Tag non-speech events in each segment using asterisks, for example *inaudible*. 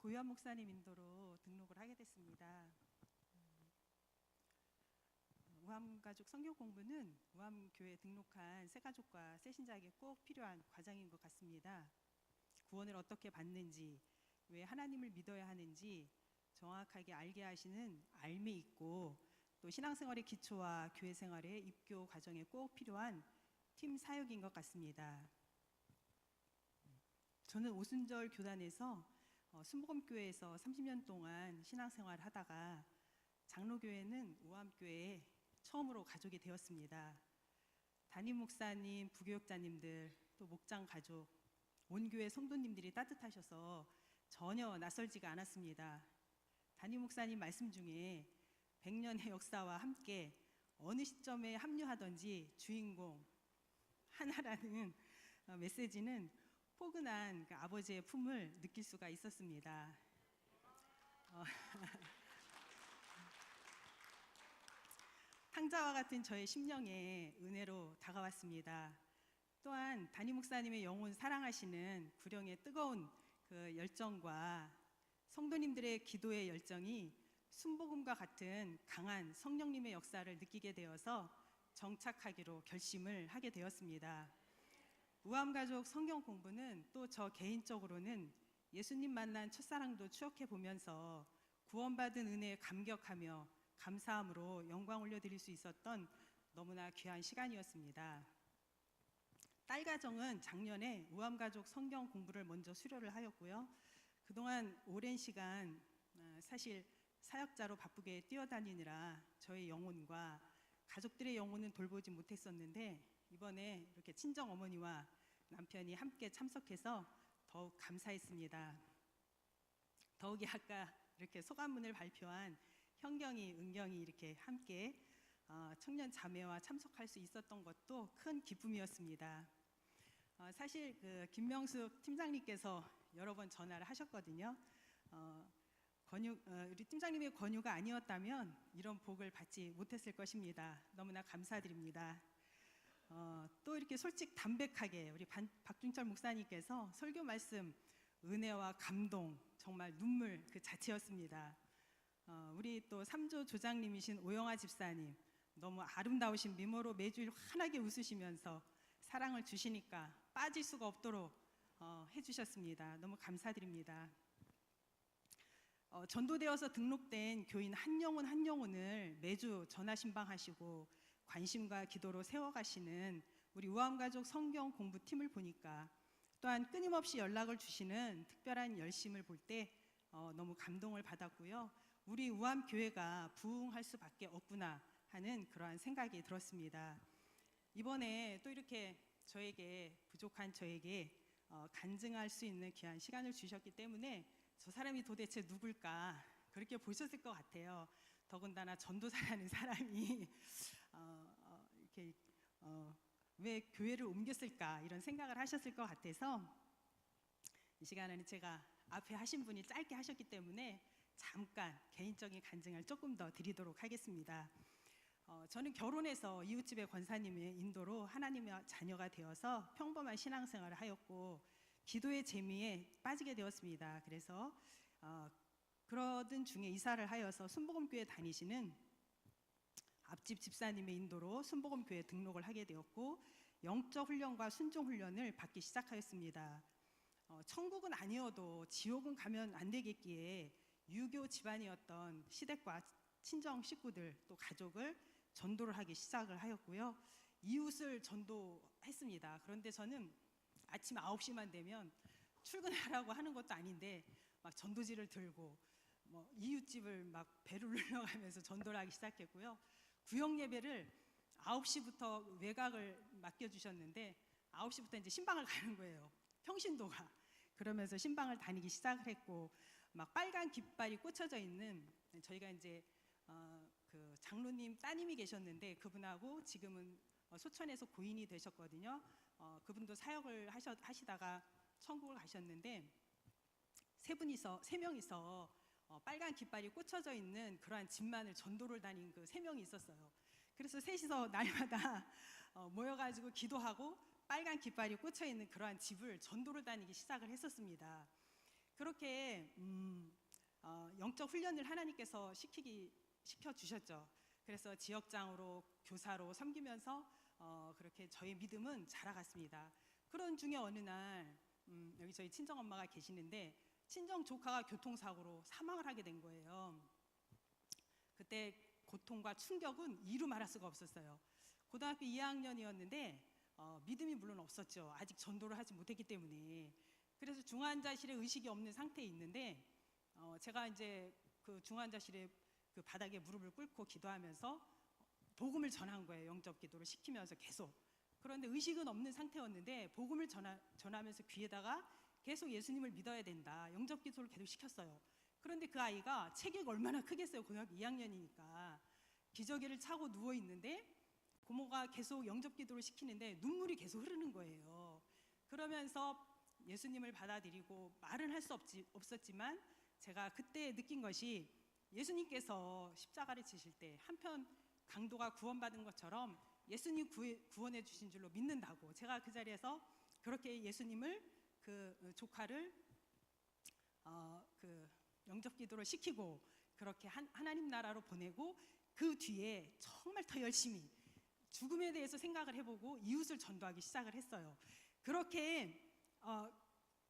고유한 목사님 인도로 등록을 하게 됐습니다. 음, 우암 가족 성경 공부는 우암 교회 등록한 새 가족과 새 신자에게 꼭 필요한 과정인 것 같습니다. 구원을 어떻게 받는지, 왜 하나님을 믿어야 하는지 정확하게 알게 하시는 알미 있고 또 신앙생활의 기초와 교회 생활의 입교 과정에 꼭 필요한 팀 사역인 것 같습니다. 저는 오순절 교단에서 어, 순복음교회에서 30년 동안 신앙생활을 하다가 장로교회는 우암교회에 처음으로 가족이 되었습니다. 담임 목사님, 부교육자님들, 또 목장 가족, 온 교회 성도님들이 따뜻하셔서 전혀 낯설지가 않았습니다. 담임 목사님 말씀 중에 100년의 역사와 함께 어느 시점에 합류하든지 주인공 하나라는 어, 메시지는 포근한 그 아버지의 품을 느낄 수가 있었습니다. 어, *laughs* 탕자와 같은 저의 심령에 은혜로 다가왔습니다. 또한 담임 목사님의 영혼 사랑하시는 구령의 뜨거운 그 열정과 성도님들의 기도의 열정이 순복음과 같은 강한 성령님의 역사를 느끼게 되어서 정착하기로 결심을 하게 되었습니다. 우암가족 성경 공부는 또 저 개인적으로는 예수님 만난 첫사랑도 추억해 보면서 구원받은 은혜에 감격하며 감사함으로 영광 올려드릴 수 있었던 너무나 귀한 시간이었습니다. 딸 가정은 작년에 우암가족 성경 공부를 먼저 수료를 하였고요. 그동안 오랜 시간 아, 사실 사역자로 바쁘게 뛰어다니느라 저의 영혼과 가족들의 영혼은 돌보지 못했었는데 이번에 이렇게 친정 어머니와 남편이 함께 참석해서 더욱 감사했습니다. 더욱이 아까 이렇게 소감문을 발표한 현경이, 은경이 이렇게 함께 어, 청년 자매와 참석할 수 있었던 것도 큰 기쁨이었습니다. 어, 사실 그 김명숙 팀장님께서 여러 번 전화를 하셨거든요. 어, 권유, 어, 우리 팀장님의 권유가 아니었다면 이런 복을 받지 못했을 것입니다. 너무나 감사드립니다. 어, 또 이렇게 솔직 담백하게 우리 반, 박준철 목사님께서 설교 말씀 은혜와 감동 정말 눈물 그 자체였습니다. 어, 우리 또 삼조 조장님이신 오영아 집사님 너무 아름다우신 미모로 매주일 환하게 웃으시면서 사랑을 주시니까 빠질 수가 없도록 어, 해주셨습니다. 너무 감사드립니다. 어, 전도되어서 등록된 교인 한 영혼 한 영혼을 매주 전화 신방하시고 관심과 기도로 세워가시는 우리 우암가족 성경 공부팀을 보니까 또한 끊임없이 연락을 주시는 특별한 열심을 볼때 어, 너무 감동을 받았고요. 우리 우암 교회가 부흥할 수밖에 없구나 하는 그러한 생각이 들었습니다. 이번에 또 이렇게 저에게 부족한 저에게 어, 간증할 수 있는 귀한 시간을 주셨기 때문에 저 사람이 도대체 누굴까 그렇게 보셨을 것 같아요. 더군다나 전도사라는 사람이 어, 왜 교회를 옮겼을까 이런 생각을 하셨을 것 같아서 이 시간에는 제가 앞에 하신 분이 짧게 하셨기 때문에 잠깐 개인적인 간증을 조금 더 드리도록 하겠습니다. 어, 저는 결혼해서 이웃집의 권사님의 인도로 하나님의 자녀가 되어서 평범한 신앙생활을 하였고 기도의 재미에 빠지게 되었습니다. 그래서 어, 그러던 중에 이사를 하여서 순복음교회 다니시는 앞집 집사님의 인도로 순복음 교회 등록을 하게 되었고 영적 훈련과 순종 훈련을 받기 시작하였습니다. 어, 천국은 아니어도 지옥은 가면 안 되겠기에 유교 집안이었던 시댁과 친정 식구들 또 가족을 전도를 하기 시작을 하였고요. 이웃을 전도했습니다. 그런데 저는 아침 9시만 되면 출근하라고 하는 것도 아닌데 막 전도지를 들고 뭐 이웃집을 막 배를 *laughs* 눌러가면서 전도를 하기 시작했고요. 구역 예배를 9시부터 외곽을 맡겨 주셨는데 9시부터 이제 신방을 가는 거예요. 평신도가. 그러면서 신방을 다니기 시작을 했고 막 빨간 깃발이 꽂혀져 있는 저희가 이제 어, 그 장로님 따님이 계셨는데 그분하고 지금은 어, 소천에서 고인이 되셨거든요. 어, 그분도 사역을 하셔, 하시다가 천국을 가셨는데 세 분이서 세 명이서 어, 빨간 깃발이 꽂혀져 있는 그러한 집만을 전도를 다닌 그 세 명이 있었어요. 그래서 셋이서 날마다 어, 모여가지고 기도하고 빨간 깃발이 꽂혀 있는 그러한 집을 전도를 다니기 시작을 했었습니다. 그렇게 음, 어, 영적 훈련을 하나님께서 시키기 시켜 주셨죠. 그래서 지역장으로 교사로 섬기면서 어, 그렇게 저희 믿음은 자라갔습니다. 그런 중에 어느 날 음, 여기 저희 친정 엄마가 계시는데 친정 조카가 교통사고로 사망을 하게 된 거예요. 그때 고통과 충격은 이루 말할 수가 없었어요. 고등학교 2학년이었는데 어, 믿음이 물론 없었죠. 아직 전도를 하지 못했기 때문에. 그래서 중환자실에 의식이 없는 상태에 있는데 어, 제가 이제 그 중환자실에 그 바닥에 무릎을 꿇고 기도하면서 복음을 전한 거예요. 영접 기도를 시키면서 계속. 그런데 의식은 없는 상태였는데 복음을 전하, 전하면서 귀에다가 계속 예수님을 믿어야 된다. 영접 기도를 계속 시켰어요. 그런데 그 아이가 체격이 얼마나 크겠어요. 고등학교 2학년이니까. 기저귀를 차고 누워 있는데 고모가 계속 영접 기도를 시키는데 눈물이 계속 흐르는 거예요. 그러면서 예수님을 받아들이고 말은 할 수 없었지만 제가 그때 느낀 것이 예수님께서 십자가를 지실 때 한편 강도가 구원받은 것처럼 예수님 구원해 주신 줄로 믿는다고 제가 그 자리에서 그렇게 예수님을 그 조카를 어, 그 영접 기도를 시키고 그렇게 한, 하나님 나라로 보내고 그 뒤에 정말 더 열심히 죽음에 대해서 생각을 해보고 이웃을 전도하기 시작을 했어요. 그렇게 어,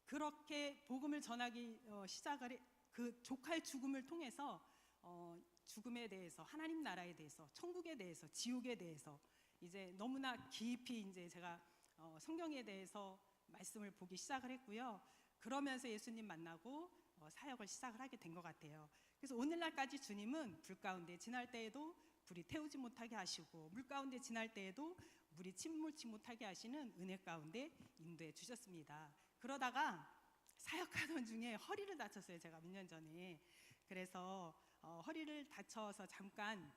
그렇게 복음을 전하기 어, 시작을 해, 그 조카의 죽음을 통해서 어, 죽음에 대해서 하나님 나라에 대해서 천국에 대해서 지옥에 대해서 이제 너무나 깊이 이제 제가 어, 성경에 대해서 말씀을 보기 시작을 했고요. 그러면서 예수님 만나고 어, 사역을 시작을 하게 된 것 같아요. 그래서 오늘날까지 주님은 불 가운데 지날 때에도 불이 태우지 못하게 하시고 물 가운데 지날 때에도 물이 침몰치 못하게 하시는 은혜 가운데 인도해 주셨습니다. 그러다가 사역하던 중에 허리를 다쳤어요. 제가 몇 년 전에. 그래서 어, 허리를 다쳐서 잠깐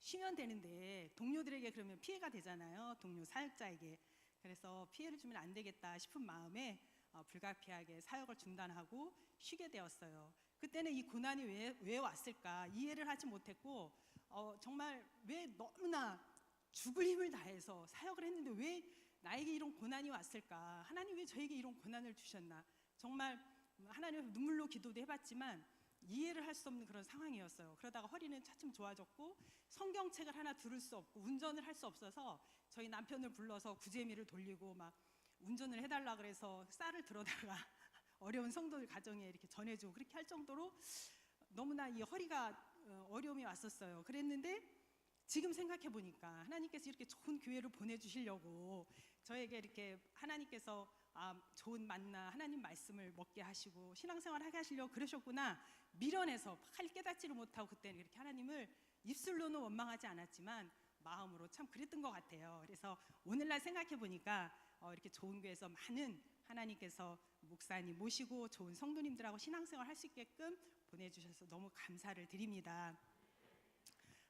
쉬면 되는데 동료들에게 그러면 피해가 되잖아요. 동료 사역자에게. 그래서 피해를 주면 안 되겠다 싶은 마음에 어, 불가피하게 사역을 중단하고 쉬게 되었어요. 그때는 이 고난이 왜, 왜 왔을까 이해를 하지 못했고 어, 정말 왜 너무나 죽을 힘을 다해서 사역을 했는데 왜 나에게 이런 고난이 왔을까? 하나님 왜 저에게 이런 고난을 주셨나? 정말 하나님 눈물로 기도도 해봤지만 이해를 할 수 없는 그런 상황이었어요. 그러다가 허리는 차츰 좋아졌고 성경책을 하나 들을 수 없고 운전을 할 수 없어서 저희 남편을 불러서 구제미를 돌리고 막 운전을 해달라 그래서 쌀을 들어다가 *laughs* 어려운 성도들 가정에 이렇게 전해주고 그렇게 할 정도로 너무나 이 허리가 어, 어려움이 왔었어요. 그랬는데 지금 생각해 보니까 하나님께서 이렇게 좋은 교회를 보내주시려고 저에게 이렇게 하나님께서 아, 좋은 만나 하나님 말씀을 먹게 하시고 신앙생활 하게 하시려고 그러셨구나 미련해서 팔 깨닫지를 못하고 그때는 이렇게 하나님을 입술로는 원망하지 않았지만 마음으로 참 그랬던 것 같아요. 그래서 오늘날 생각해 보니까 어, 이렇게 좋은 교회에서 많은 하나님께서 목사님 모시고 좋은 성도님들하고 신앙생활 할 수 있게끔 보내주셔서 너무 감사를 드립니다.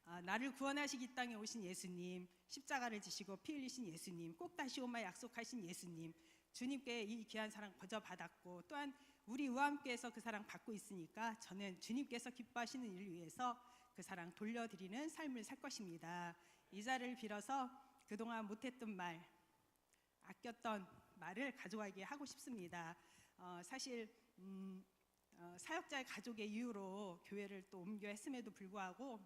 아, 나를 구원하시기 이 땅에 오신 예수님, 십자가를 지시고 피 흘리신 예수님, 꼭 다시 오마 약속하신 예수님, 주님께 이 귀한 사랑 거저 받았고 또한 우리 우함께서 그 사랑 받고 있으니까 저는 주님께서 기뻐하시는 일을 위해서 그 사랑 돌려드리는 삶을 살 것입니다. 이 자를 빌어서 그동안 못했던 말, 아꼈던 말을 가져가게 하고 싶습니다. 어, 사실 음, 어, 사역자의 가족의 이유로 교회를 또 옮겨 했음에도 불구하고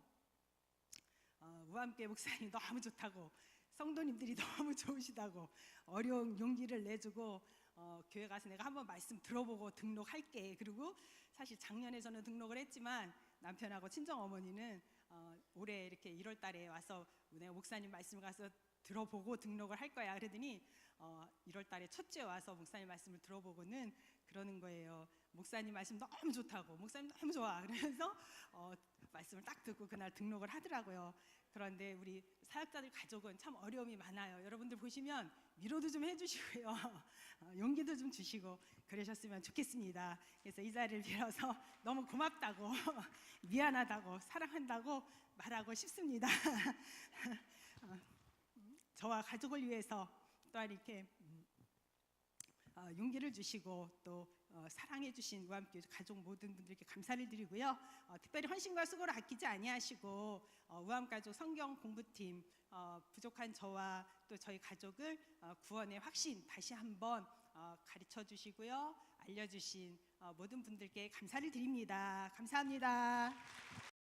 어, 우함교회 목사님 *laughs* 너무 좋다고 성도님들이 *laughs* 너무 좋으시다고 어려운 용기를 내주고 어, 교회 가서 내가 한번 말씀 들어보고 등록할게. 그리고 사실 작년에 저는 등록을 했지만 남편하고 친정 어머니는 어, 올해 이렇게 1월 달에 와서 내가 목사님 말씀 가서 들어보고 등록을 할 거야. 그러더니 어, 1월 달에 첫째 와서 목사님 말씀을 들어보고는 그러는 거예요. 목사님 말씀 너무 좋다고, 목사님 너무 좋아. 그러면서 어, 말씀을 딱 듣고 그날 등록을 하더라고요. 그런데 우리 사역자들 가족은 참 어려움이 많아요. 여러분들 보시면 위로도 좀 해주시고요. *laughs* 어, 용기도 좀 주시고 그러셨으면 좋겠습니다. 그래서 이 자리를 빌어서 너무 고맙다고, *laughs* 미안하다고, 사랑한다고 말하고 싶습니다. *laughs* 어, 저와 가족을 위해서 또한 이렇게 음, 어, 용기를 주시고 또 어, 사랑해 주신 우함교회 가족 모든 분들께 감사를 드리고요. 어, 특별히 헌신과 수고를 아끼지 아니하시고 어, 우함 가족 성경 공부팀 어, 부족한 저와 또 저희 가족을 어, 구원의 확신 다시 한번 어, 가르쳐 주시고요. 알려주신 어, 모든 분들께 감사를 드립니다. 감사합니다.